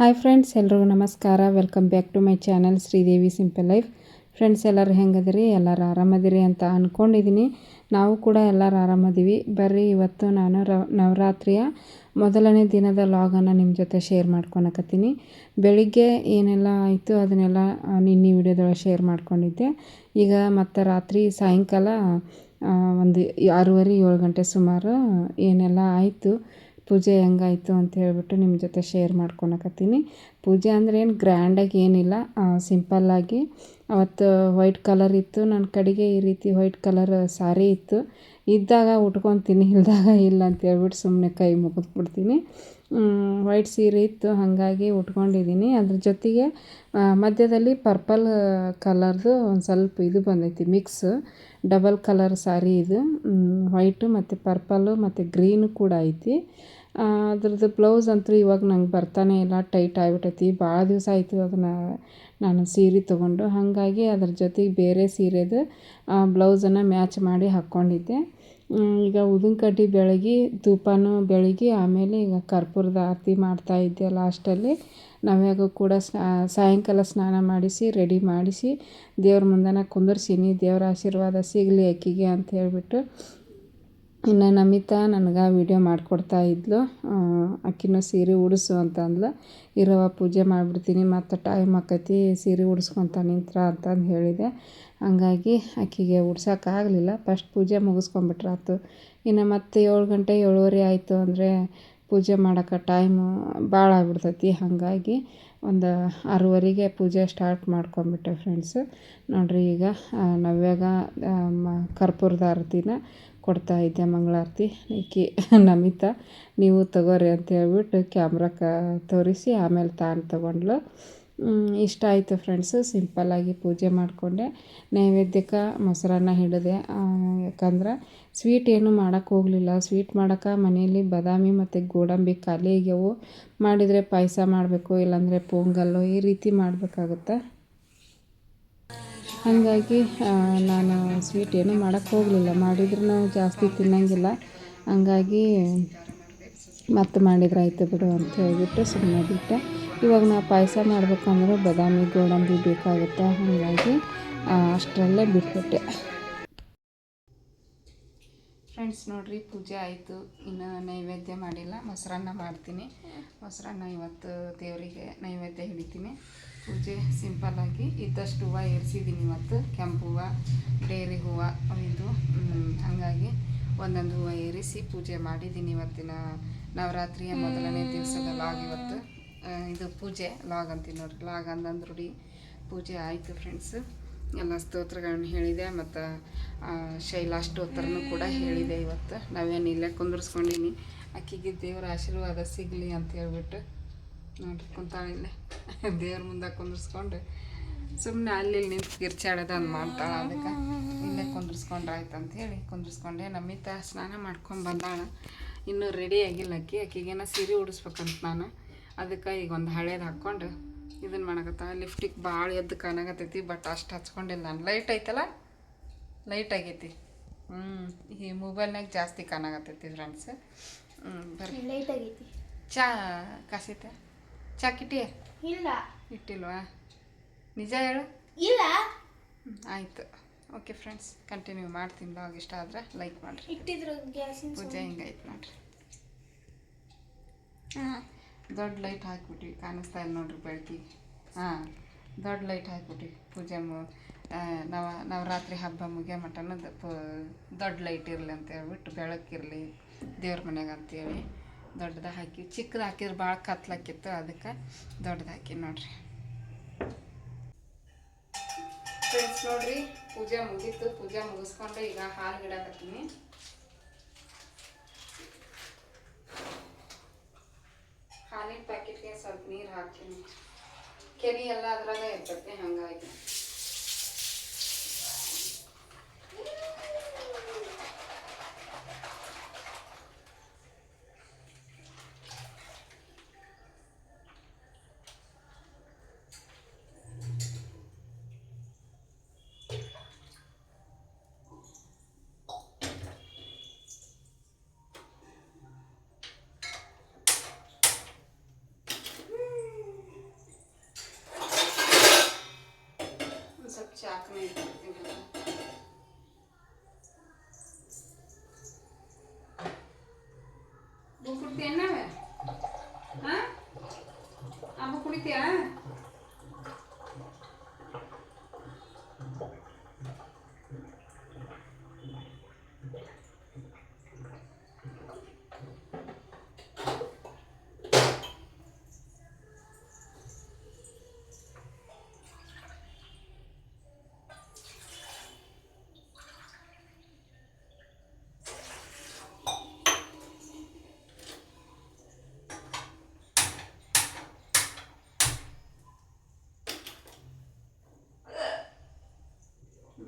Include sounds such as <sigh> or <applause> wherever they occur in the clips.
Hi friends, ಎಲ್ರಿಗೂ ನಮಸ್ಕಾರ. Welcome back to my channel Sridevi simple life. Friends, ಎಲ್ಲರೂ ಹೆಂಗದಿರಿ? ಎಲ್ಲರೂ ಆರಾಮದಿರಿ ಅಂತ ಅಂದ್ಕೊಂಡಿದ್ದೀನಿ ನಾವು ಕೂಡ ಎಲ್ಲರೂ ಆರಾಮದೀವಿ. ಬರ್ರಿ, ಇವತ್ತು ನಾನು ನವರಾತ್ರಿಯ ಮೊದಲನೇ ದಿನದ ಲಾಗನ್ನು ನಿಮ್ಮ ಜೊತೆ ಶೇರ್ ಮಾಡ್ಕೊಳಕತ್ತೀನಿ. ಬೆಳಿಗ್ಗೆ ಏನೆಲ್ಲ ಆಯಿತು ಅದನ್ನೆಲ್ಲ ನಿನ್ನೆ ವಿಡಿಯೋದೊಳಗೆ ಶೇರ್ ಮಾಡ್ಕೊಂಡಿದ್ದೆ. ಈಗ ಮತ್ತು ರಾತ್ರಿ ಸಾಯಂಕಾಲ ಒಂದು ಆರೂವರೆ ಏಳು ಗಂಟೆ ಸುಮಾರು ಏನೆಲ್ಲ ಆಯಿತು ಪೂಜೆ ಹೆಂಗಾಯಿತು ಅಂತ ಹೇಳಿಬಿಟ್ಟು ನಿಮ್ಮ ಜೊತೆ ಶೇರ್ ಮಾಡ್ಕೊಳಕತ್ತೀನಿ. ಪೂಜೆ ಅಂದರೆ ಏನು ಗ್ರ್ಯಾಂಡಾಗಿ ಏನಿಲ್ಲ. ಸಿಂಪಲ್ಲಾಗಿ ಅವತ್ತು ವೈಟ್ ಕಲರ್ ಇತ್ತು. ನನ್ನ ಕಡೆಗೆ ಈ ರೀತಿ ವೈಟ್ ಕಲರ್ ಸಾರಿ ಇತ್ತು. ಇದ್ದಾಗ ಉಟ್ಕೊತೀನಿ ಇಲ್ದಾಗ ಇಲ್ಲ ಅಂತ ಹೇಳ್ಬಿಟ್ಟು ಸುಮ್ಮನೆ ಕೈ ಮುಗಿದ್ಬಿಡ್ತೀನಿ ವೈಟ್ ಸೀರೆ ಇತ್ತು. ಹಾಗಾಗಿ ಉಟ್ಕೊಂಡಿದ್ದೀನಿ ಅದ್ರ ಜೊತೆಗೆ ಮಧ್ಯದಲ್ಲಿ ಪರ್ಪಲ್ ಕಲರ್ದು ಒಂದು ಸ್ವಲ್ಪ ಇದು ಬಂದೈತಿ ಮಿಕ್ಸ್ ಡಬಲ್ ಕಲರ್ ಸಾರಿ ಇದು. ವೈಟು ಮತ್ತು ಪರ್ಪಲ್ಲು ಮತ್ತು ಗ್ರೀನು ಕೂಡ ಐತಿ. ಅದ್ರದ್ದು ಬ್ಲೌಸ್ ಅಂತೂ ಇವಾಗ ನಂಗೆ ಬರ್ತಾನೆ ಇಲ್ಲ ಟೈಟ್ ಆಗಿಬಿಟ್ಟೈತಿ ಭಾಳ ದಿವಸ ಆಯಿತು ಅದನ್ನು ನಾನು ಸೀರೆ ತೊಗೊಂಡು. ಹಾಗಾಗಿ ಅದ್ರ ಜೊತೆಗೆ ಬೇರೆ ಸೀರೆದು ಬ್ಲೌಸನ್ನು ಮ್ಯಾಚ್ ಮಾಡಿ ಹಾಕ್ಕೊಂಡಿದ್ದೆ ಈಗ ಉದಿನ ಕಡ್ಡಿ ಬೆಳಗಿ, ಧೂಪನೂ ಬೆಳಗಿ, ಆಮೇಲೆ ಈಗ ಕರ್ಪೂರದ ಆರತಿ ಮಾಡ್ತಾಯಿದ್ದೆ ಲಾಸ್ಟಲ್ಲಿ ನವ್ಯಾಗೂ ಕೂಡ ಸ್ನಾ ಸಾಯಂಕಾಲ ಸ್ನಾನ ಮಾಡಿಸಿ ರೆಡಿ ಮಾಡಿಸಿ, ದೇವ್ರ ಮುಂದೆನ ಕುಂದರ್ಸೀನಿ. ದೇವ್ರ ಆಶೀರ್ವಾದ ಸಿಗಲಿ ಆಕೆಗೆ ಅಂತ ಹೇಳಿಬಿಟ್ಟು. ಇನ್ನು ನಮಿತಾ ನನಗೆ ವೀಡಿಯೋ ಮಾಡಿಕೊಡ್ತಾ ಇದ್ಲು. ಆಕಿನೂ ಸೀರೆ ಉಡಿಸು ಅಂತ ಅಂದ್ಲು. ಇರವ ಪೂಜೆ ಮಾಡಿಬಿಡ್ತೀನಿ, ಮತ್ತು ಟೈಮ್ ಆಕೈತಿ, ಸೀರೆ ಉಡ್ಸ್ಕೊತ ನಿಂತ್ರ ಅಂತಂದು ಹೇಳಿದೆ. ಹಂಗಾಗಿ ಆಕಿಗೆ ಉಡ್ಸೋಕ್ಕಾಗಲಿಲ್ಲ ಫಸ್ಟ್ ಪೂಜೆ ಮುಗಿಸ್ಕೊಂಬಿಟ್ರಾತು. ಇನ್ನು ಮತ್ತೆ ಏಳು ಗಂಟೆ ಏಳುವರೆ ಆಯಿತು ಅಂದರೆ ಪೂಜೆ ಮಾಡೋಕೆ ಟೈಮು ಭಾಳ ಆಗ್ಬಿಡ್ತೈತಿ. ಹಾಗಾಗಿ ಒಂದು ಆರೂವರೆಗೆ ಪೂಜೆ ಸ್ಟಾರ್ಟ್ ಮಾಡ್ಕೊಂಬಿಟ್ಟೆ ಫ್ರೆಂಡ್ಸು ನೋಡಿರಿ ಈಗ ನವ್ಯಾಗ ಕರ್ಪೂರದ ಆರತಿನ ಕೊಡ್ತಾಯಿದ್ದೆ ಮಂಗಳಾರತಿ? ಈಕೆ ನಮಿತಾ, ನೀವು ತಗೋರಿ ಅಂತ ಹೇಳ್ಬಿಟ್ಟು ಕ್ಯಾಮ್ರಕ್ಕೆ ತೋರಿಸಿ ಆಮೇಲೆ ತಾನು ತಗೊಂಡ್ಲು ಇಷ್ಟ ಆಯಿತು ಫ್ರೆಂಡ್ಸು ಸಿಂಪಲ್ಲಾಗಿ ಪೂಜೆ ಮಾಡಿಕೊಂಡೆ. ನೈವೇದ್ಯಕ್ಕೆ ಮೊಸರನ್ನ ಹಿಡಿದೆ. ಯಾಕಂದ್ರೆ ಸ್ವೀಟ್ ಏನು ಮಾಡೋಕ್ಕೆ ಹೋಗಲಿಲ್ಲ. ಸ್ವೀಟ್ ಮಾಡೋಕ್ಕೆ ಮನೆಯಲ್ಲಿ ಬಾದಾಮಿ ಮತ್ತು ಗೋಡಂಬಿ ಖಾಲಿ ಆಗ್ಯವು. ಮಾಡಿದರೆ ಪಾಯಸ ಮಾಡಬೇಕು, ಇಲ್ಲಾಂದರೆ ಪೊಂಗಲ್ಲು ಈ ರೀತಿ ಮಾಡಬೇಕಾಗುತ್ತೆ? ಹಾಗಾಗಿ ನಾನು ಸ್ವೀಟ್ ಏನೂ ಮಾಡೋಕ್ಕೆ ಹೋಗಲಿಲ್ಲ. ಮಾಡಿದ್ರೂ ಜಾಸ್ತಿ ತಿನ್ನೋಂಗಿಲ್ಲ. ಹಂಗಾಗಿ ಮತ್ತೆ ಮಾಡಿದ್ರೆ ಆಯಿತು ಬಿಡು ಅಂತ ಹೇಳಿಬಿಟ್ಟು ಸುಮ್ಮನೆ ಬಿಟ್ಟೆ. ಇವಾಗ ನಾವು ಪಾಯಸ ಮಾಡಬೇಕಂದ್ರೆ ಬಾದಾಮಿ, ಗೋಡಂಬಿ ಬೇಕಾಗುತ್ತೆ. ಹಾಗಾಗಿ ಅಷ್ಟರಲ್ಲೇ ಬಿಟ್ಬಿಟ್ಟೆ. ಫ್ರೆಂಡ್ಸ್ ನೋಡಿರಿ, ಪೂಜೆ ಆಯಿತು. ಇನ್ನು ನೈವೇದ್ಯ ಮಾಡಿಲ್ಲ. ಮೊಸರನ್ನ ಮಾಡ್ತೀನಿ. ಮೊಸರನ್ನ ಇವತ್ತು ದೇವರಿಗೆ ನೈವೇದ್ಯ ಹಿಡಿತೀನಿ. ಪೂಜೆ ಸಿಂಪಲ್ಲಾಗಿ ಇದ್ದಷ್ಟು ಹೂವು ಏರಿಸಿದ್ದೀನಿ ಇವತ್ತು. ಕೆಂಪು ಹೂವು ಡೇರಿ ಹೂವು, ಇದು ಹಾಗಾಗಿ ಒಂದೊಂದು ಹೂವು ಏರಿಸಿ ಪೂಜೆ ಮಾಡಿದ್ದೀನಿ ಇವತ್ತಿನ ನವರಾತ್ರಿಯ ಮೊದಲನೇ ದಿವಸದ ಲಾಗ್ ಇವತ್ತು. ಇದು ಪೂಜೆ, ಲಾಗ್ ಅಂತೀನಿ ನೋಡ್ರಿ ಲಾಗ್ ಅಂದಂದು ರೂಢಿ ಪೂಜೆ ಆಯಿತು ಫ್ರೆಂಡ್ಸ್. ಎಲ್ಲ ಸ್ತೋತ್ರಗಳನ್ನು ಹೇಳಿದೆ ಮತ್ತು ಶೈಲಾಷ್ಟೋತ್ತರನೂ ಕೂಡ ಹೇಳಿದೆ ಇವತ್ತು. ನಾವೇನು ಇಲ್ಲೇ ಕುಂದರ್ಸ್ಕೊಂಡಿನಿ. ಅಕ್ಕಿಗೆ ದೇವರ ಆಶೀರ್ವಾದ ಸಿಗಲಿ ಅಂತ ಹೇಳ್ಬಿಟ್ಟು ನೋಡ್ರಿ ಕುಂತಾಳಿಲ್ಲೇ ದೇವ್ರ ಮುಂದೆ ಕುಂದಿರ್ಸ್ಕೊಂಡು ಸುಮ್ಮನೆ ಅಲ್ಲಿ ನಿಂತು ಗಿರ್ಚಾಡೋದು ಅಂದು ಮಾಡ್ತಾಳೆ ಅದಕ್ಕೆ. ಇಲ್ಲೇ ಕುಂದಿರ್ಸ್ಕೊಂಡ್ರೆ ಆಯ್ತು ಅಂತ ಹೇಳಿ ಕುಂದರ್ಸ್ಕೊಂಡೆ. ನಮ್ಮಿತ ಸ್ನಾನ ಮಾಡ್ಕೊಂಡು ಬಂದಾಳ. ಇನ್ನೂ ರೆಡಿ ಆಗಿಲ್ಲ ಅಕ್ಕಿ. ಅಕ್ಕಿಗೇನ ಸೀರೆ ಉಡಿಸ್ಬೇಕಂತ ನಾನು. ಅದಕ್ಕೆ ಈಗ ಒಂದು ಹಳೇದು ಹಾಕ್ಕೊಂಡು ಇದನ್ನು ಮಾಡಕತ್ತ. ಲಿಫ್ಟಿಗೆ ಭಾಳ ಎದ್ದು ಕಾಣಕತ್ತೈತಿ ಬಟ್ ಅಷ್ಟು ಹಚ್ಕೊಂಡಿಲ್ಲ ನಾನು. ಲೈಟ್ ಐತಲ್ಲ? ಲೈಟ್ ಆಗೈತಿ. ಹ್ಞೂ ಈ ಮೊಬೈಲ್ನಾಗ ಜಾಸ್ತಿ ಕಾಣಕತ್ತೈತಿ ಫ್ರೆಂಡ್ಸ್ ಹ್ಞೂ ಬರ್ರಿ. ಲೈಟ್ ಆಗೈತಿ. ಚಾ ಕಾಸೈತೆ? ಚಾ ಕಿಟ್ಟಿ ಇಲ್ಲ. ಇಟ್ಟಿಲ್ವಾ? ನಿಜ ಹೇಳು. ಇಲ್ಲ. ಆಯಿತು. ಓಕೆ ಫ್ರೆಂಡ್ಸ್ ಕಂಟಿನ್ಯೂ ಮಾಡ್ತೀನಿ ಬ್ಲಾಗ್ ಇಷ್ಟ ಆದರೆ ಲೈಕ್ ಮಾಡಿರಿ. ಇಟ್ಟಿದ್ರು ಗ್ಯಾಸಿನ ಪೂಜೆ ಹಿಂಗೈತೆ ನೋಡ್ರಿ. ಹಾಂ ದೊಡ್ಡ ಲೈಟ್ ಹಾಕ್ಬಿಟ್ವಿ. ಕಾಣಿಸ್ತಾ ಇಲ್ಲ ನೋಡ್ರಿ ಬೆಳಗ್ಗೆ ಹಾಂ ದೊಡ್ಡ ಲೈಟ್ ಹಾಕ್ಬಿಟ್ವಿ. ಪೂಜೆ ಮು ನವ ನವರಾತ್ರಿ ಹಬ್ಬ ಮುಗಿಯ ಮಟನ ದೊಡ್ಡ ಲೈಟ್ ಇರಲಿ ಅಂತ ಹೇಳ್ಬಿಟ್ಟು ಬೆಳಕಿರಲಿ ದೇವ್ರ ಮನೆಗೆ ಅಂತೇಳಿ. ದೊಡ್ಡದು ಹಾಕಿ, ಚಿಕ್ಕದು ಹಾಕಿದ್ರೆ ಭಾಳ ಕತ್ಲಾಕಿತ್ತು, ಅದಕ್ಕೆ ದೊಡ್ಡದು ಹಾಕಿ ನೋಡ್ರಿ. ಫ್ರೆಂಡ್ಸ್ ನೋಡ್ರಿ, ಪೂಜೆ ಮುಗೀತು. ಪೂಜೆ ಮುಗಿಸ್ಕೊಂಡು ಈಗ ಹಾಲು ಗಿಡಕತ್ತೀನಿ ಹಾಲಿನ ಪ್ಯಾಕೆಟ್ಗೆ ಸ್ವಲ್ಪ ನೀರು ಹಾಕ್ತೀನಿ. ಕೆನೆ ಎಲ್ಲ ಅದ್ರಾಗ ಇರ್ತೈತೆ, ಹಂಗಾಗಿ.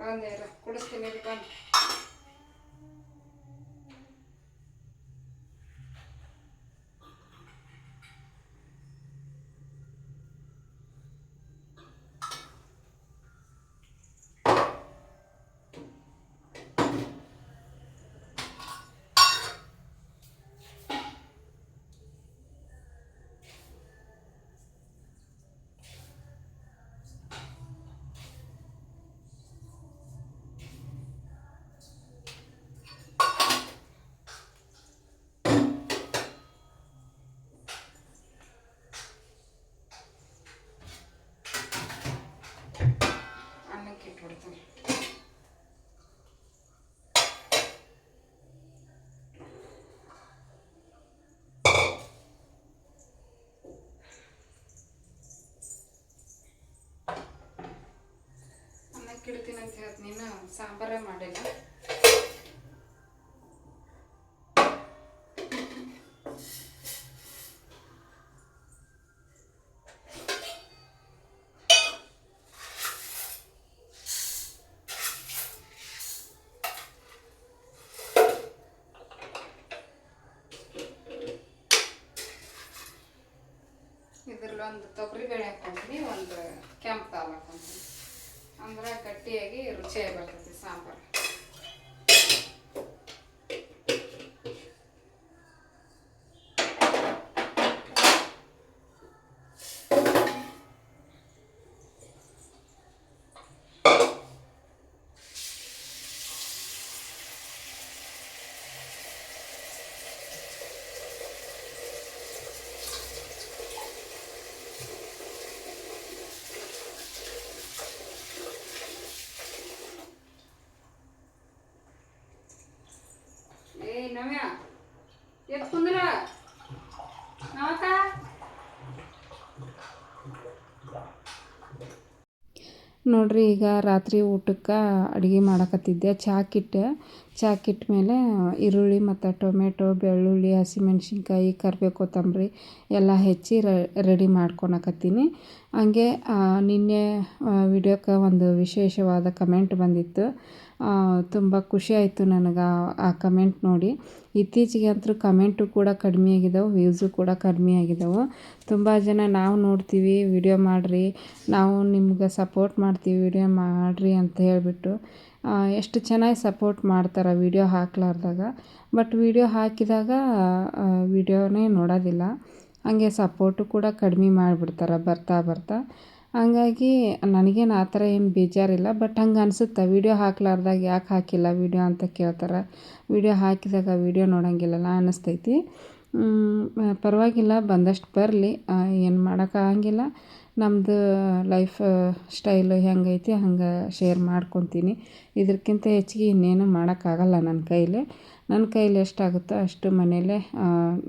ಬಂದೆ ಇರು, ಕುಡಿಸ್ತೀನಿ ಇರು, ಇಡ್ತೀನಿ ಅಂತ ಹೇಳ್ತೀನಿ ನೀನು ಸಾಂಬಾರೇ ಮಾಡಿಲ್ಲ. ಇದ್ರಲ್ಲಿ ಒಂದು ತೊಗರಿ ಬೇಳೆ ಹಾಕೊಂತೀನಿ ಒಂದು ಕೆಂಪು ಹಾಲು ಹಾಕ್ಕೊಂತೀನಿ. ಅಂದ್ರೆ ಗಟ್ಟಿಯಾಗಿ ರುಚಿಯಾಗಿ ಬರ್ತೈತಿ ಸಾಂಬಾರು. ನೋಡ್ರಿ ಈಗ ರಾತ್ರಿ ಊಟಕ್ಕೆ ಅಡುಗೆ ಮಾಡಕತ್ತಿದ್ದೆ. ಚಾಕಿಟ್ಟೆ ಚಾಕಿಟ್ಟ ಮೇಲೆ ಈರುಳ್ಳಿ ಮತ್ತು ಟೊಮೆಟೊ, ಬೆಳ್ಳುಳ್ಳಿ, ಹಸಿಮೆಣ್ಸಿನ್ಕಾಯಿ ಕರಿಬೇವು ಕೊತ್ತಂಬರಿ ಎಲ್ಲ ಹೆಚ್ಚಿ ರೆಡಿ ಮಾಡ್ಕೊಳಕತ್ತೀನಿ. ಹಂಗೆ ನಿನ್ನೆ ವಿಡಿಯೋಕ್ಕೆ ಒಂದು ವಿಶೇಷವಾದ ಕಮೆಂಟ್ ಬಂದಿತ್ತು. ತುಂಬ ಖುಷಿ ಆಯಿತು ನನಗೆ ಆ ಕಮೆಂಟ್ ನೋಡಿ. ಇತ್ತೀಚೆಗೆ ಅಂತೂ ಕಮೆಂಟು ಕೂಡ ಕಡಿಮೆ ಆಗಿದಾವೆ ವ್ಯೂಸು ಕೂಡ ಕಡಿಮೆ ಆಗಿದಾವೆ ತುಂಬ ಜನ ನಾವು ನೋಡ್ತೀವಿ, ವಿಡಿಯೋ ಮಾಡಿರಿ. ನಾವು ನಿಮ್ಗೆ ಸಪೋರ್ಟ್ ಮಾಡ್ತೀವಿ, ವಿಡಿಯೋ ಮಾಡಿರಿ ಅಂತ ಹೇಳಿಬಿಟ್ಟು ಎಷ್ಟು ಚೆನ್ನಾಗಿ ಸಪೋರ್ಟ್ ಮಾಡ್ತಾರೆ ವಿಡಿಯೋ ಹಾಕ್ಲಾರ್ದಾಗ. ಬಟ್ ವಿಡಿಯೋ ಹಾಕಿದಾಗ ವಿಡಿಯೋನೇ ನೋಡೋದಿಲ್ಲ. ಹಂಗೆ ಸಪೋರ್ಟು ಕೂಡ ಕಡಿಮೆ ಮಾಡಿಬಿಡ್ತಾರೆ ಬರ್ತಾ ಬರ್ತಾ. ಹಂಗಾಗಿ ನನಗೇನು ಆ ಥರ ಏನು ಬೇಜಾರಿಲ್ಲ. ಬಟ್ ಹಂಗೆ ಅನಿಸುತ್ತೆ, ವೀಡಿಯೋ ಹಾಕ್ಲಾರ್ದಾಗ ಯಾಕೆ ಹಾಕಿಲ್ಲ ವೀಡಿಯೋ ಅಂತ ಕೇಳ್ತಾರೆ. ವೀಡಿಯೋ ಹಾಕಿದಾಗ ವೀಡಿಯೋ ನೋಡೋಂಗಿಲ್ಲಲ್ಲ ಅನ್ನಿಸ್ತೈತಿ. ಪರವಾಗಿಲ್ಲ, ಬಂದಷ್ಟು ಬರಲಿ. ಏನು ಮಾಡೋಕ್ಕಾಗಂಗಿಲ್ಲ. ನಮ್ಮದು ಲೈಫ್ ಸ್ಟೈಲು ಹೆಂಗೈತಿ ಹಂಗೆ ಶೇರ್ ಮಾಡ್ಕೊತೀನಿ. ಇದಕ್ಕಿಂತ ಹೆಚ್ಚಿಗೆ ಇನ್ನೇನು ಮಾಡೋಕ್ಕಾಗಲ್ಲ ನನ್ನ ಕೈಲಿ. ನನ್ನ ಕೈಲಿ ಎಷ್ಟಾಗುತ್ತೋ ಅಷ್ಟು ಮನೇಲೆ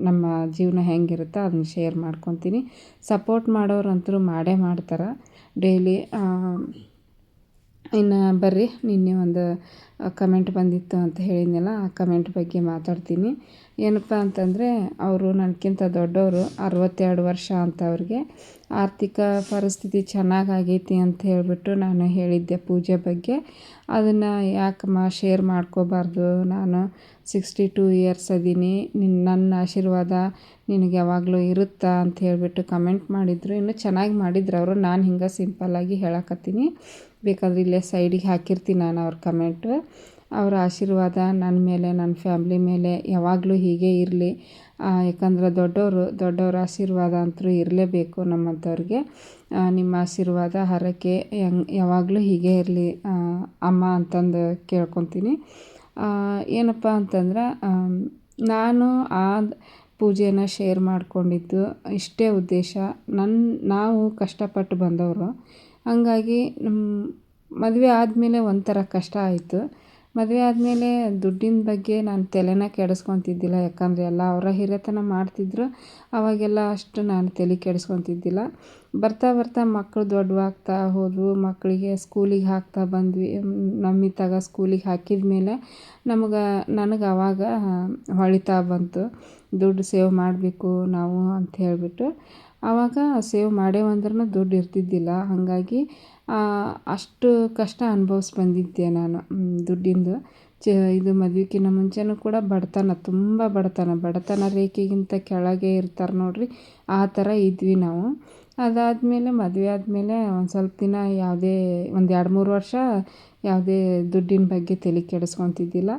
ನಮ್ಮ ಜೀವನ ಹೆಂಗಿರುತ್ತೋ ಅದನ್ನ ಶೇರ್ ಮಾಡ್ಕೊತೀನಿ. ಸಪೋರ್ಟ್ ಮಾಡೋರಂತೂ ಮಾಡೇ ಮಾಡ್ತಾರೆ. ಡೈಲಿ ಇನ್ನು ಬರ್ರಿ, ನಿನ್ನೆ ಒಂದು ಕಮೆಂಟ್ ಬಂದಿತ್ತು ಅಂತ ಹೇಳಿದ್ನಲ್ಲ, ಆ ಕಮೆಂಟ್ ಬಗ್ಗೆ ಮಾತಾಡ್ತೀನಿ. ಏನಪ್ಪ ಅಂತಂದರೆ, ಅವರು ನನಗಿಂತ ದೊಡ್ಡವರು ಅರವತ್ತೆರಡು ವರ್ಷ ಅಂತ ಅವ್ರಿಗೆ. ಆರ್ಥಿಕ ಪರಿಸ್ಥಿತಿ ಚೆನ್ನಾಗಾಗೈತಿ ಅಂತ ಹೇಳಿಬಿಟ್ಟು ನಾನು ಹೇಳಿದ್ದೆ ಪೂಜೆ ಬಗ್ಗೆ. ಅದನ್ನು ಯಾಕಮ್ಮ ಶೇರ್ ಮಾಡ್ಕೋಬಾರ್ದು? ನಾನು ಸಿಕ್ಸ್ಟಿ ಟೂ ಇಯರ್ಸ್ ಅದೀನಿ. ನಿನ್ನ ನನ್ನ ಆಶೀರ್ವಾದ ನಿನಗೆ ಯಾವಾಗಲೂ ಇರುತ್ತಾ ಅಂತ ಹೇಳಿಬಿಟ್ಟು ಕಮೆಂಟ್ ಮಾಡಿದರು. ಇನ್ನೂ ಚೆನ್ನಾಗಿ ಮಾಡಿದ್ರು ಅವರು. ನಾನು ಹಿಂಗೆ ಸಿಂಪಲ್ಲಾಗಿ ಹೇಳಕತ್ತೀನಿ. ಬೇಕಾದ್ರೆ ಇಲ್ಲೇ ಸೈಡಿಗೆ ಹಾಕಿರ್ತೀನಿ ನಾನು ಅವ್ರ ಕಮೆಂಟು. ಅವರ ಆಶೀರ್ವಾದ ನನ್ನ ಮೇಲೆ ನನ್ನ ಫ್ಯಾಮ್ಲಿ ಮೇಲೆ ಯಾವಾಗಲೂ ಹೀಗೆ ಇರಲಿ. ಯಾಕಂದ್ರೆ ದೊಡ್ಡವರು, ದೊಡ್ಡವ್ರ ಆಶೀರ್ವಾದ ಅಂತೂ ಇರಲೇಬೇಕು ನಮ್ಮಂಥವ್ರಿಗೆ. ನಿಮ್ಮ ಆಶೀರ್ವಾದ, ಹರಕೆ ಯಾವಾಗಲೂ ಹೀಗೆ ಇರಲಿ ಅಮ್ಮ ಅಂತಂದು ಕೇಳ್ಕೊತೀನಿ. ಏನಪ್ಪ ಅಂತಂದ್ರೆ ನಾನು ಆ ಪೂಜೆನ ಶೇರ್ ಮಾಡಿಕೊಂಡಿದ್ದು ಇಷ್ಟೇ ಉದ್ದೇಶ. ನನ್ನ ನಾವು ಕಷ್ಟಪಟ್ಟು ಬಂದವರು. ಹಂಗಾಗಿ ಮದುವೆ ಆದಮೇಲೆ ಒಂಥರ ಕಷ್ಟ ಆಯಿತು. ಮದುವೆ ಆದಮೇಲೆ ದುಡ್ಡಿನ ಬಗ್ಗೆ ನಾನು ತಲೆನ ಕೆಡಿಸ್ಕೊತಿದ್ದಿಲ್ಲ. ಯಾಕಂದರೆ ಎಲ್ಲ ಅವರ ಹಿರಿಯತನ ಮಾಡ್ತಿದ್ರು. ಅವಾಗೆಲ್ಲ ಅಷ್ಟು ನಾನು ತಲೆ ಕೆಡಿಸ್ಕೊತಿದ್ದಿಲ್ಲ. ಬರ್ತಾ ಬರ್ತಾ ಮಕ್ಕಳು ದೊಡ್ಡವಾಗ್ತಾ ಹೋದವು ಮಕ್ಕಳಿಗೆ ಸ್ಕೂಲಿಗೆ ಹಾಕ್ತಾ ಬಂದ್ವಿ. ನಮ್ಮಿತ್ತಾಗ ಸ್ಕೂಲಿಗೆ ಹಾಕಿದ ಮೇಲೆ ನಮಗೆ, ನನಗೆ ಆವಾಗ ಹೊಳಿತಾ ಬಂತು. ದುಡ್ಡು ಸೇವ್ ಮಾಡಬೇಕು ನಾವು ಅಂತ ಹೇಳಿಬಿಟ್ಟು ಆವಾಗ ಸೇವ್ ಮಾಡೇವಂದ್ರೂ ದುಡ್ಡು ಇರ್ತಿದ್ದಿಲ್ಲ. ಹಾಗಾಗಿ ಅಷ್ಟು ಕಷ್ಟ ಅನ್ಭವ್ಸಿ ಬಂದಿದ್ದೆ ನಾನು ದುಡ್ಡಿಂದು. ಚ, ಇದು ಮದುವೆಕಿನ ಮುಂಚೆನೂ ಕೂಡ ಬಡತನ, ತುಂಬ ಬಡತನ. ಬಡತನ ರೇಖೆಗಿಂತ ಕೆಳಗೆ ಇರ್ತಾರೆ ನೋಡಿರಿ, ಆ ಥರ ಇದ್ವಿ ನಾವು. ಅದಾದಮೇಲೆ, ಮದುವೆ ಆದಮೇಲೆ ಒಂದು ಸ್ವಲ್ಪ ದಿನ ಯಾವುದೇ, ಒಂದು ಎರಡು ಮೂರು ವರ್ಷ ಯಾವುದೇ ದುಡ್ಡಿನ ಬಗ್ಗೆ ತಲೆ ಕೆಡಿಸ್ಕೊತಿದ್ದಿಲ್ಲ.